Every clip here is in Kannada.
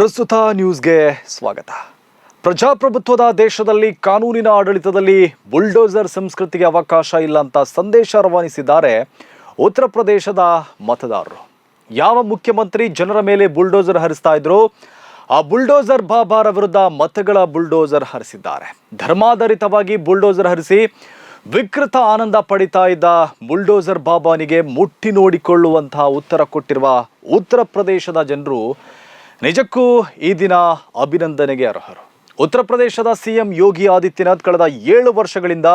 ಪ್ರಸ್ತುತ ನ್ಯೂಸ್ಗೆ ಸ್ವಾಗತ. ಪ್ರಜಾಪ್ರಭುತ್ವದ ದೇಶದಲ್ಲಿ ಕಾನೂನಿನ ಆಡಳಿತದಲ್ಲಿ ಬುಲ್ಡೋಸರ್ ಸಂಸ್ಕೃತಿಗೆ ಅವಕಾಶ ಇಲ್ಲ ಅಂತ ಸಂದೇಶ ರವಾನಿಸಿದ್ದಾರೆ ಉತ್ತರ ಪ್ರದೇಶದ ಮತದಾರರು. ಯಾವ ಮುಖ್ಯಮಂತ್ರಿ ಜನರ ಮೇಲೆ ಬುಲ್ಡೋಸರ್ ಹರಿಸ್ತಾ ಇದ್ರು? ಆ ಬುಲ್ಡೋಸರ್ ಬಾಬಾರ ವಿರುದ್ಧ ಮತಗಳ ಬುಲ್ಡೋಸರ್ ಹರಿಸಿದ್ದಾರೆ. ಧರ್ಮಾಧಾರಿತವಾಗಿ ಬುಲ್ಡೋಸರ್ ಹರಿಸಿ ವಿಕೃತ ಆನಂದ ಪಡಿತಾ ಇದ್ದ ಬುಲ್ಡೋಸರ್ ಬಾಬಾನಿಗೆ ಮುಟ್ಟಿ ನೋಡಿಕೊಳ್ಳುವಂತಹ ಉತ್ತರ ಕೊಟ್ಟಿರುವ ಉತ್ತರ ಪ್ರದೇಶದ ಜನರು ನಿಜಕ್ಕೂ ಈ ದಿನ ಅಭಿನಂದನೆಗೆ ಅರ್ಹರು. ಉತ್ತರ ಪ್ರದೇಶದ ಸಿಎಂ ಯೋಗಿ ಆದಿತ್ಯನಾಥ್ ಕಳೆದ ಏಳು ವರ್ಷಗಳಿಂದ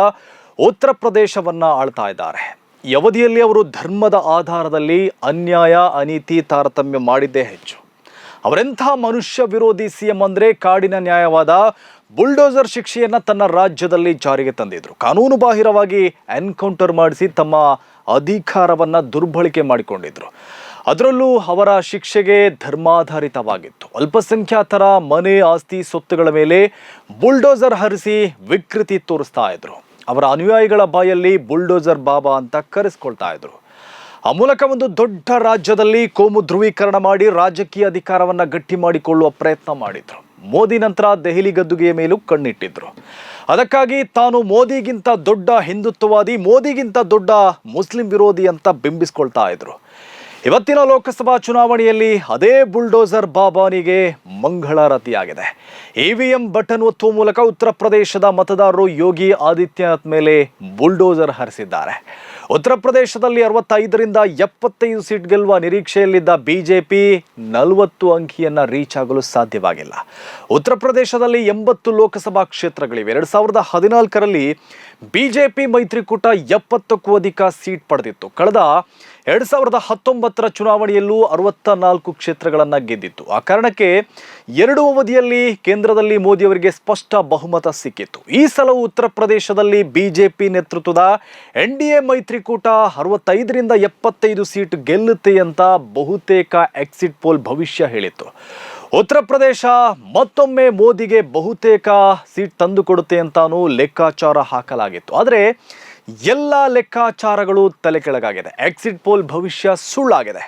ಉತ್ತರ ಪ್ರದೇಶವನ್ನ ಆಳ್ತಾ ಇದ್ದಾರೆ. ಈ ಅವಧಿಯಲ್ಲಿ ಅವರು ಧರ್ಮದ ಆಧಾರದಲ್ಲಿ ಅನ್ಯಾಯ, ಅನೀತಿ, ತಾರತಮ್ಯ ಮಾಡಿದ್ದೇ ಹೆಚ್ಚು. ಅವರೆಂಥ ಮನುಷ್ಯ ವಿರೋಧಿ ಸಿಎಂ ಅಂದರೆ ಕಾಡಿನ ನ್ಯಾಯವಾದ ಬುಲ್ಡೋಸರ್ ಶಿಕ್ಷೆಯನ್ನು ತನ್ನ ರಾಜ್ಯದಲ್ಲಿ ಜಾರಿಗೆ ತಂದಿದ್ರು. ಕಾನೂನು ಬಾಹಿರವಾಗಿ ಎನ್ಕೌಂಟರ್ ಮಾಡಿಸಿ ತಮ್ಮ ಅಧಿಕಾರವನ್ನು ದುರ್ಬಳಕೆ ಮಾಡಿಕೊಂಡಿದ್ರು. ಅದರಲ್ಲೂ ಅವರ ಶಿಕ್ಷೆಗೆ ಧರ್ಮಾಧಾರಿತವಾಗಿತ್ತು. ಅಲ್ಪಸಂಖ್ಯಾತರ ಮನೆ ಆಸ್ತಿ ಸೊತ್ತುಗಳ ಮೇಲೆ ಬುಲ್ಡೋಸರ್ ಹರಿಸಿ ವಿಕೃತಿ ತೋರಿಸ್ತಾ ಇದ್ರು. ಅವರ ಅನುಯಾಯಿಗಳ ಬಾಯಲ್ಲಿ ಬುಲ್ಡೋಸರ್ ಬಾಬಾ ಅಂತ ಕರೆಸ್ಕೊಳ್ತಾ ಇದ್ರು. ಆ ಮೂಲಕ ಒಂದು ದೊಡ್ಡ ರಾಜ್ಯದಲ್ಲಿ ಕೋಮು ಧ್ರುವೀಕರಣ ಮಾಡಿ ರಾಜಕೀಯ ಅಧಿಕಾರವನ್ನ ಗಟ್ಟಿ ಮಾಡಿಕೊಳ್ಳುವ ಪ್ರಯತ್ನ ಮಾಡಿದ್ರು. ಮೋದಿ ನಂತರ ದೆಹಲಿ ಗದ್ದುಗೆಯ ಮೇಲೂ ಕಣ್ಣಿಟ್ಟಿದ್ರು. ಅದಕ್ಕಾಗಿ ತಾನು ಮೋದಿಗಿಂತ ದೊಡ್ಡ ಹಿಂದುತ್ವವಾದಿ, ಮೋದಿಗಿಂತ ದೊಡ್ಡ ಮುಸ್ಲಿಂ ವಿರೋಧಿ ಅಂತ ಬಿಂಬಿಸ್ಕೊಳ್ತಾ ಇದ್ರು. ಇವತ್ತಿನ ಲೋಕಸಭಾ ಚುನಾವಣೆಯಲ್ಲಿ ಅದೇ ಬುಲ್ಡೋಸರ್ ಬಾಬಾನಿಗೆ ಮಂಗಳಾರತಿಯಾಗಿದೆ ಇವಿಎಂ ಬಟನ್ ಒತ್ತುವ ಮೂಲಕ ಉತ್ತರ ಪ್ರದೇಶದ ಮತದಾರರು ಯೋಗಿ ಆದಿತ್ಯನಾಥ್ ಮೇಲೆ ಬುಲ್ಡೋಸರ್ ಹರಿಸಿದ್ದಾರೆ. ಉತ್ತರ ಪ್ರದೇಶದಲ್ಲಿ ಅರವತ್ತೈದರಿಂದ ಎಪ್ಪತ್ತೈದು ಸೀಟ್ ಗೆಲ್ಲುವ ನಿರೀಕ್ಷೆಯಲ್ಲಿದ್ದ ಬಿಜೆಪಿ ನಲವತ್ತು ಅಂಕಿಯನ್ನು ರೀಚ್ ಆಗಲು ಸಾಧ್ಯವಾಗಿಲ್ಲ. ಉತ್ತರ ಪ್ರದೇಶದಲ್ಲಿ ಎಂಬತ್ತು ಲೋಕಸಭಾ ಕ್ಷೇತ್ರಗಳಿವೆ. ಎರಡು ಸಾವಿರದ ಹದಿನಾಲ್ಕರಲ್ಲಿ ಬಿಜೆಪಿ ಮೈತ್ರಿಕೂಟ ಎಪ್ಪತ್ತಕ್ಕೂ ಅಧಿಕ ಸೀಟ್ ಪಡೆದಿತ್ತು. ಕಳೆದ ಎರಡು ಸಾವಿರದ ಹತ್ತೊಂಬತ್ತರ ಚುನಾವಣೆಯಲ್ಲೂ ಅರವತ್ತ ನಾಲ್ಕು ಕ್ಷೇತ್ರಗಳನ್ನು ಗೆದ್ದಿತ್ತು. ಆ ಕಾರಣಕ್ಕೆ ಎರಡು ಅವಧಿಯಲ್ಲಿ ಕೇಂದ್ರದಲ್ಲಿ ಮೋದಿಯವರಿಗೆ ಸ್ಪಷ್ಟ ಬಹುಮತ ಸಿಕ್ಕಿತ್ತು. ಈ ಸಲವು ಉತ್ತರ ಪ್ರದೇಶದಲ್ಲಿ ಬಿಜೆಪಿ ನೇತೃತ್ವದ ಎನ್ ಡಿ ಎ ಮೈತ್ರಿಕೂಟ ಅರವತ್ತೈದರಿಂದ ಎಪ್ಪತ್ತೈದು ಸೀಟ್ ಗೆಲ್ಲುತ್ತೆ ಅಂತ ಬಹುತೇಕ ಎಕ್ಸಿಟ್ ಪೋಲ್ ಭವಿಷ್ಯ ಹೇಳಿತ್ತು. ಉತ್ತರ ಪ್ರದೇಶ ಮತ್ತೊಮ್ಮೆ ಮೋದಿಗೆ ಬಹುತೇಕ ಸೀಟ್ ತಂದುಕೊಡುತ್ತೆ ಅಂತಾನು ಲೆಕ್ಕಾಚಾರ ಹಾಕಲಾಗಿತ್ತು. ಆದರೆ ಎಲ್ಲ ಲೆಕ್ಕಾಚಾರಗಳು ತಲೆ ಕೆಳಗಾಗಿದೆ. ಎಕ್ಸಿಟ್ ಪೋಲ್ ಭವಿಷ್ಯ ಸುಳ್ಳಾಗಿದೆ.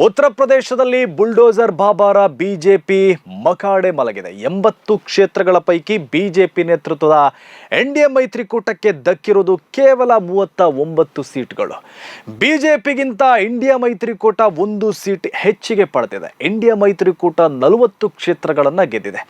ಉತ್ತರ ಪ್ರದೇಶದಲ್ಲಿ ಬುಲ್ಡೋಸರ್ ಬಾಬಾರ ಬಿಜೆಪಿ ಮಕಾಡೆ ಮಲಗಿದೆ. ಎಂಬತ್ತು ಕ್ಷೇತ್ರಗಳ ಪೈಕಿ ಬಿಜೆಪಿ ನೇತೃತ್ವದ ಎನ್ ಡಿ ಎ ಮೈತ್ರಿಕೂಟಕ್ಕೆ ದಕ್ಕಿರುವುದು ಕೇವಲ ಮೂವತ್ತ ಒಂಬತ್ತು ಸೀಟ್ಗಳು. ಬಿಜೆಪಿಗಿಂತ ಇಂಡಿಯಾ ಮೈತ್ರಿಕೂಟ ಒಂದು ಸೀಟ್ ಹೆಚ್ಚಿಗೆ ಪಡೆದಿದೆ. ಇಂಡಿಯಾ ಮೈತ್ರಿಕೂಟ ನಲವತ್ತು ಕ್ಷೇತ್ರಗಳನ್ನು ಗೆದ್ದಿದೆ.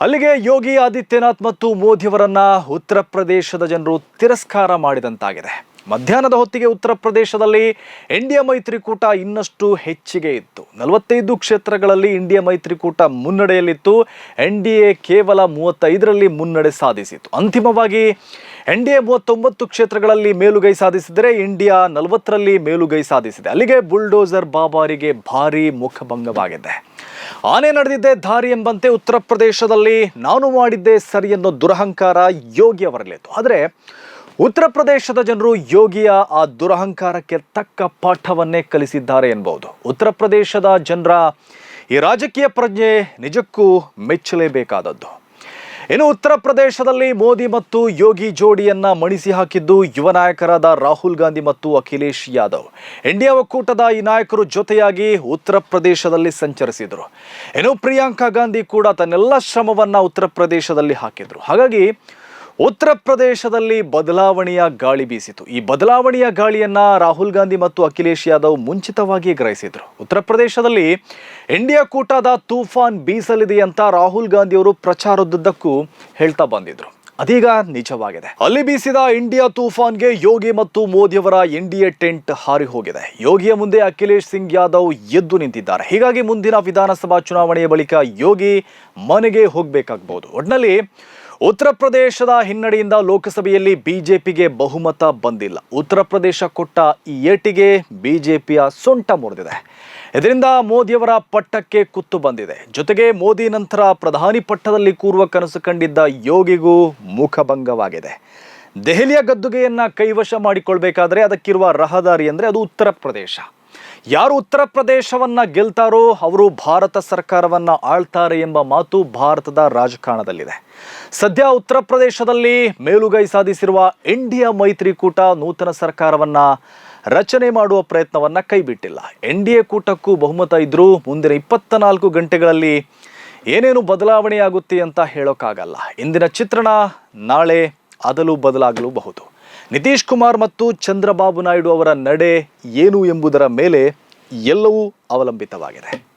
ಅಲ್ಲಿಗೆ ಯೋಗಿ ಆದಿತ್ಯನಾಥ್ ಮತ್ತು ಮೋದಿಯವರನ್ನ ಉತ್ತರ ಪ್ರದೇಶದ ಜನರು ತಿರಸ್ಕಾರ ಮಾಡಿದಂತಾಗಿದೆ. ಮಧ್ಯಾಹ್ನದ ಹೊತ್ತಿಗೆ ಉತ್ತರ ಪ್ರದೇಶದಲ್ಲಿ ಇಂಡಿಯಾ ಮೈತ್ರಿಕೂಟ ಇನ್ನಷ್ಟು ಹೆಚ್ಚಿಗೆ ಇತ್ತು. ನಲವತ್ತೈದು ಕ್ಷೇತ್ರಗಳಲ್ಲಿ ಇಂಡಿಯಾ ಮೈತ್ರಿಕೂಟ ಮುನ್ನಡೆಯಲ್ಲಿತ್ತು. ಎನ್ ಡಿ ಎ ಕೇವಲ ಮೂವತ್ತೈದರಲ್ಲಿ ಮುನ್ನಡೆ ಸಾಧಿಸಿತ್ತು. ಅಂತಿಮವಾಗಿ ಎನ್ ಡಿ ಎ ಮೂವತ್ತೊಂಬತ್ತು ಕ್ಷೇತ್ರಗಳಲ್ಲಿ ಮೇಲುಗೈ ಸಾಧಿಸಿದರೆ ಇಂಡಿಯಾ ನಲವತ್ತರಲ್ಲಿ ಮೇಲುಗೈ ಸಾಧಿಸಿದೆ. ಅಲ್ಲಿಗೆ ಬುಲ್ಡೋಸರ್ ಬಾಬಾರಿಗೆ ಭಾರಿ ಮುಖಭಂಗವಾಗಿದೆ. ಆನೆ ನಡೆದಿದ್ದೆ ದಾರಿ ಎಂಬಂತೆ ಉತ್ತರ ಪ್ರದೇಶದಲ್ಲಿ ನಾನು ಮಾಡಿದ್ದೆ ಸರಿ ಅನ್ನೋ ದುರಹಂಕಾರ ಯೋಗಿ ಅವರಲ್ಲಿತ್ತು. ಆದರೆ ಉತ್ತರ ಪ್ರದೇಶದ ಜನರು ಯೋಗಿಯ ಆ ದುರಹಂಕಾರಕ್ಕೆ ತಕ್ಕ ಪಾಠವನ್ನೇ ಕಲಿಸಿದ್ದಾರೆ ಎನ್ಬಹುದು. ಉತ್ತರ ಪ್ರದೇಶದ ಜನರ ಈ ರಾಜಕೀಯ ಪ್ರಜ್ಞೆ ನಿಜಕ್ಕೂ ಮೆಚ್ಚಲೇಬೇಕಾದದ್ದು. ಇನ್ನು ಉತ್ತರ ಪ್ರದೇಶದಲ್ಲಿ ಮೋದಿ ಮತ್ತು ಯೋಗಿ ಜೋಡಿಯನ್ನ ಮಣಿಸಿ ಹಾಕಿದ್ದು ಯುವ ನಾಯಕರಾದ ರಾಹುಲ್ ಗಾಂಧಿ ಮತ್ತು ಅಖಿಲೇಶ್ ಯಾದವ್. ಇಂಡಿಯಾ ಒಕ್ಕೂಟದ ಈ ನಾಯಕರು ಜೊತೆಯಾಗಿ ಉತ್ತರ ಪ್ರದೇಶದಲ್ಲಿ ಸಂಚರಿಸಿದರು. ಇನ್ನು ಪ್ರಿಯಾಂಕಾ ಗಾಂಧಿ ಕೂಡ ತನ್ನೆಲ್ಲ ಶ್ರಮವನ್ನ ಉತ್ತರ ಪ್ರದೇಶದಲ್ಲಿ ಹಾಕಿದ್ರು. ಹಾಗಾಗಿ ಉತ್ತರ ಪ್ರದೇಶದಲ್ಲಿ ಬದಲಾವಣೆಯ ಗಾಳಿ ಬೀಸಿತು. ಈ ಬದಲಾವಣೆಯ ಗಾಳಿಯನ್ನ ರಾಹುಲ್ ಗಾಂಧಿ ಮತ್ತು ಅಖಿಲೇಶ್ ಯಾದವ್ ಮುಂಚಿತವಾಗಿ ಗ್ರಹಿಸಿದ್ರು. ಉತ್ತರ ಪ್ರದೇಶದಲ್ಲಿ ಇಂಡಿಯಾ ಕೂಟದ ತೂಫಾನ್ ಬೀಸಲಿದೆ ಅಂತ ರಾಹುಲ್ ಗಾಂಧಿ ಅವರು ಪ್ರಚಾರದುದ್ದಕ್ಕೂ ಹೇಳ್ತಾ ಬಂದಿದ್ರು. ಅದೀಗ ನಿಜವಾಗಿದೆ. ಅಲ್ಲಿ ಬೀಸಿದ ಇಂಡಿಯಾ ತೂಫಾನ್ಗೆ ಯೋಗಿ ಮತ್ತು ಮೋದಿಯವರ ಇಂಡಿಯಾ ಟೆಂಟ್ ಹಾರಿ ಹೋಗಿದೆ. ಯೋಗಿಯ ಮುಂದೆ ಅಖಿಲೇಶ್ ಸಿಂಗ್ ಯಾದವ್ ಎದ್ದು ನಿಂತಿದ್ದಾರೆ. ಹೀಗಾಗಿ ಮುಂದಿನ ವಿಧಾನಸಭಾ ಚುನಾವಣೆಯ ಬಳಿಕ ಯೋಗಿ ಮನೆಗೆ ಹೋಗಬೇಕಾಗಬಹುದು ಒಟ್ನಲ್ಲಿ ಉತ್ತರ ಪ್ರದೇಶದ ಹಿನ್ನಡೆಯಿಂದ ಲೋಕಸಭೆಯಲ್ಲಿ ಬಿಜೆಪಿಗೆ ಬಹುಮತ ಬಂದಿಲ್ಲ. ಉತ್ತರ ಪ್ರದೇಶ ಕೊಟ್ಟ ಈ ಏಟಿಗೆ ಬಿಜೆಪಿಯ ಸೊಂಟ ಮುರಿದಿದೆ. ಇದರಿಂದ ಮೋದಿಯವರ ಪಟ್ಟಕ್ಕೆ ಕುತ್ತು ಬಂದಿದೆ. ಜೊತೆಗೆ ಮೋದಿ ನಂತರ ಪ್ರಧಾನಿ ಪಟ್ಟದಲ್ಲಿ ಕೂರುವ ಕನಸು ಕಂಡಿದ್ದ ಯೋಗಿಗೂ ಮುಖಭಂಗವಾಗಿದೆ. ದೆಹಲಿಯ ಗದ್ದುಗೆಯನ್ನು ಕೈವಶ ಮಾಡಿಕೊಳ್ಬೇಕಾದ್ರೆ ಅದಕ್ಕಿರುವ ರಹದಾರಿ ಅಂದರೆ ಅದು ಉತ್ತರ ಪ್ರದೇಶ. ಯಾರು ಉತ್ತರ ಪ್ರದೇಶವನ್ನ ಗೆಲ್ತಾರೋ ಅವರು ಭಾರತ ಸರ್ಕಾರವನ್ನ ಆಳ್ತಾರೆ ಎಂಬ ಮಾತು ಭಾರತದ ರಾಜಕಾರಣದಲ್ಲಿದೆ. ಸದ್ಯ ಉತ್ತರ ಪ್ರದೇಶದಲ್ಲಿ ಮೇಲುಗೈ ಸಾಧಿಸಿರುವ ಇಂಡಿಯಾ ಮೈತ್ರಿಕೂಟ ನೂತನ ಸರ್ಕಾರವನ್ನ ರಚನೆ ಮಾಡುವ ಪ್ರಯತ್ನವನ್ನ ಕೈಬಿಟ್ಟಿಲ್ಲ. ಎನ್ ಡಿ ಎ ಕೂಟಕ್ಕೂ ಬಹುಮತ ಇದ್ದರೂ ಮುಂದಿನ ಇಪ್ಪತ್ತ ನಾಲ್ಕು ಗಂಟೆಗಳಲ್ಲಿ ಏನೇನು ಬದಲಾವಣೆಯಾಗುತ್ತೆ ಅಂತ ಹೇಳೋಕ್ಕಾಗಲ್ಲ. ಇಂದಿನ ಚಿತ್ರಣ ನಾಳೆ ಅದಲು ಬದಲಾಗಲೂಬಹುದು. ನಿತೀಶ್ ಕುಮಾರ್ ಮತ್ತು ಚಂದ್ರಬಾಬು ನಾಯ್ಡು ಅವರ ನಡೆ ಏನು ಎಂಬುದರ ಮೇಲೆ ಎಲ್ಲವೂ ಅವಲಂಬಿತವಾಗಿದೆ.